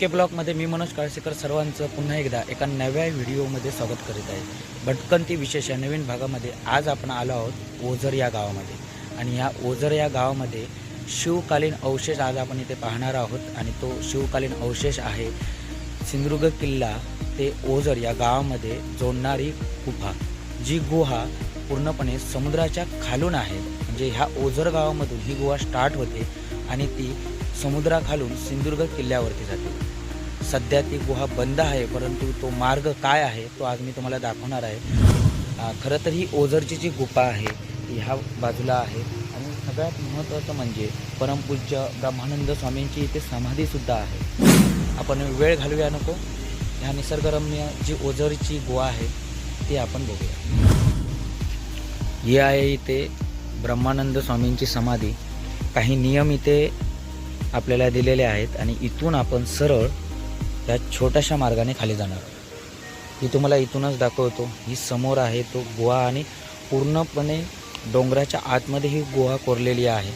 के ब्लॉकमध्ये मी मनोज काळसेकर सर्वांचं पुन्हा एकदा एका नव्या व्हिडिओमध्ये स्वागत करीत आहे. भटकंती विशेष या नवीन भागामध्ये आज आपण आलो आहोत ओझर या गावामध्ये. आणि या ओझर या गावामध्ये शिवकालीन अवशेष आज आपण इथे पाहणार आहोत आणि तो शिवकालीन अवशेष आहे सिंधुदुर्ग किल्ला ते ओझर या गावामध्ये जोडणारी गुहा जी गुहा पूर्णपणे समुद्राच्या खालून आहे. म्हणजे ह्या ओझर गावामधून ही गुहा स्टार्ट होते. आणि ती समुद्राखालून सिंधुदुर्ग किल्ल्यावरती जाते. सध्या ती गुहा बंद आहे परंतु तो मार्ग काय आहे तो आज मी तुम्हाला दाखवणार आहे. खरं तर ही ओझरची जी गुफा आहे ती ह्या बाजूला आहे. आणि सगळ्यात महत्त्वाचं म्हणजे परमपूज्य ब्रह्मानंद स्वामींची इथे समाधीसुद्धा आहे. आपण वेळ घालूया नको? ह्या निसर्गरम्य जी ओझरची गुहा आहे ती आपण बघूया. ही आहे इथे ब्रह्मानंद स्वामींची समाधी. काही नियम इथे आपल्याला दिलेले आहेत आणि इथून आपण सरळ या छोट्याशा मार्गाने खाली जाणार. मी ही तुम्हाला इथूनच दाखवतो ही समोर आहे तो गुहा आणि पूर्णपणे डोंगराच्या आतमध्ये ही गुहा कोरलेली आहे.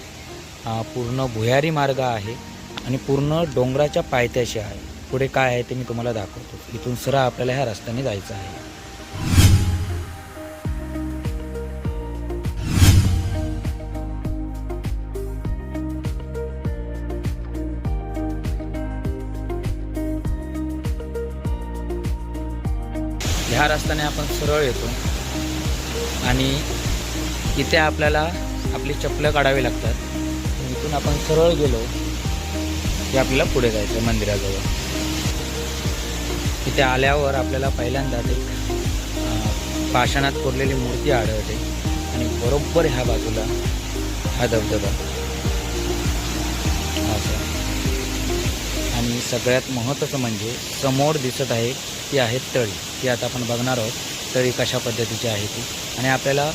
पूर्ण भुयारी मार्ग आहे आणि पूर्ण डोंगराच्या पायथ्याशी आहे. पुढे काय आहे ते मी तुम्हाला दाखवतो. इथून सरळ आपल्याला ह्या रस्त्याने जायचं आहे. ह्या रस्त्याने आपण सरळ येतो. आणि इथे आपल्याला आपली चप्पलं काढावी लागतात. इथून आपण सरळ गेलो की आपल्याला पुढे जायचं आहे मंदिराजवळ. इथे आल्यावर आपल्याला पहिल्यांदाच एक पाषाणात कोरलेली मूर्ती आढळते. आणि बरोबर ह्या बाजूला हा धबधबा. असं. आणि सगळ्यात महत्त्वाचं म्हणजे समोर दिसत आहे ती आहे तळी. ती आता आपण बघणार आहोत तळी कशा पद्धतीची आहे ती. आणि आपल्याला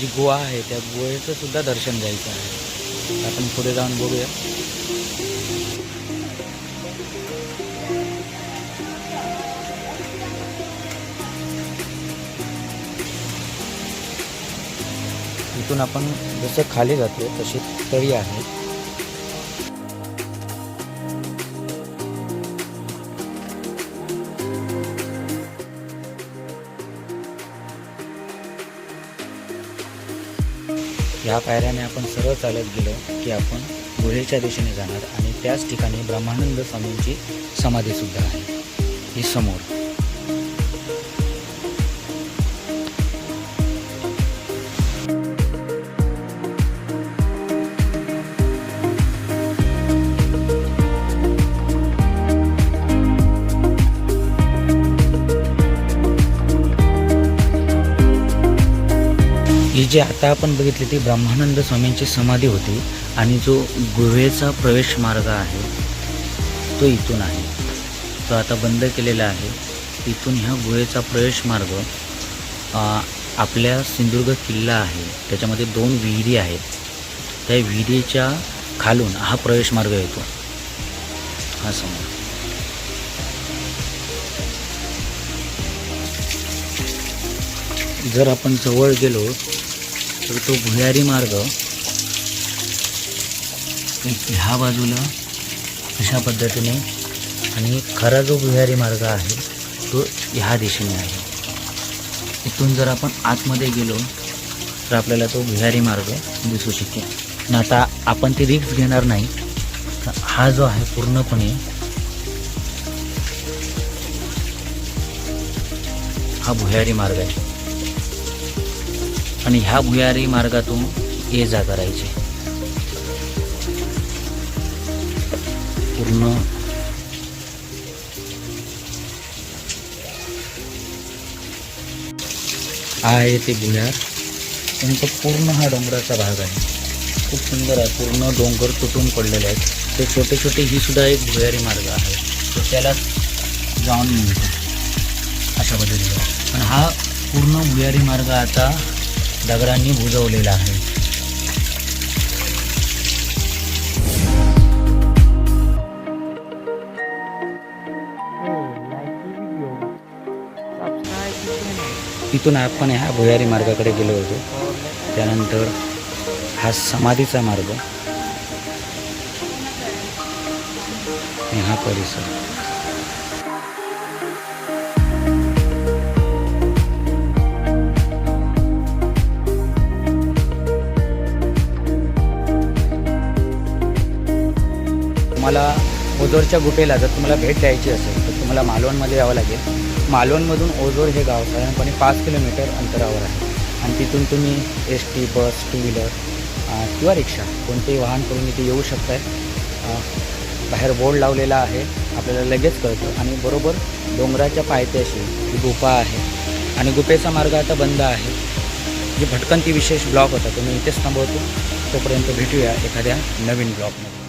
जी गुहा आहे त्या गुहेचं सुद्धा दर्शन घ्यायचं आहे. आपण पुढे जाऊन बघूया. इथून आपण जसे खाली जातो तशी तळी आहे. ह्या पायऱ्याने आपण सरळ चालत गेलो की आपण गुहेच्या दिशेने जाणार आणि त्याच ठिकाणी ब्रह्मानंद स्वामींची समाधीसुद्धा आहे. ही समोर. जी आता आपण बघितले ती ब्रह्मानंद स्वामींची समाधी होती आणि जो गुहेचा प्रवेश मार्ग आहे तो इथून आहे. तो आता बंद केलेला आहे. इथून ह्या गुहेचा प्रवेश मार्ग आपल्या सिंधुदुर्ग किल्ला आहे. त्याच्यामध्ये दोन विहिरी आहेत. त्या विहिरीच्या खालून हा प्रवेश मार्ग येतो. हा समोर. जर आपण जवळ गेलो तर तो भुयारी मार्ग ह्या बाजूला अशा पद्धतीने आणि खरा जो भुयारी मार्ग आहे तो ह्या दिशेने आहे. इथून जर आपण आतमध्ये गेलो तर आपल्याला तो भुयारी मार्ग दिसू शकेल. आता आपण ती रिक्स घेणार नाही तर हा जो आहे पूर्णपणे हा भुयारी मार्ग आहे. आणि ह्या भुयारी मार्गातून ये जा करायची. पूर्ण हा आहे ते भुयार. त्यांचा पूर्ण हा डोंगराचा भाग आहे. खूप सुंदर आहे. पूर्ण डोंगर तुटून पडलेले आहेत. ते छोटे छोटे ही सुद्धा एक भुयारी मार्ग आहे. तो त्याला जाऊन मिळतो अशा पद्धतीने. पण हा पूर्ण भुयारी मार्ग आता दगडांनी बुजवलेला आहे. तिथून आपण ह्या भुयारी मार्गाकडे गेलो होतो. त्यानंतर हा समाधीचा मार्ग. हा परिसर. तुम्हाला ओझोरच्या गुटेला जर तुम्हाला भेट द्यायची असेल तर तुम्हाला मालवणमध्ये यावं लागेल. मालवणमधून ओझोर हे गाव साधारणपणे पाच किलोमीटर अंतरावर आहे. आणि तिथून तुम्ही S T bus two wheeler किंवा रिक्षा कोणतेही वाहन करून इथे येऊ शकताय. बाहेर बोर्ड लावलेला आहे आपल्याला लगेच कळतं. आणि बरोबर डोंगराच्या पायथ्याशी ही गुफा आहे आणि गुफेचा मार्ग आता बंद आहे. जी भटकंती विशेष ब्लॉक होता तो मी इथेच थांबवतो. तोपर्यंत भेटूया एखाद्या नवीन ब्लॉकमध्ये.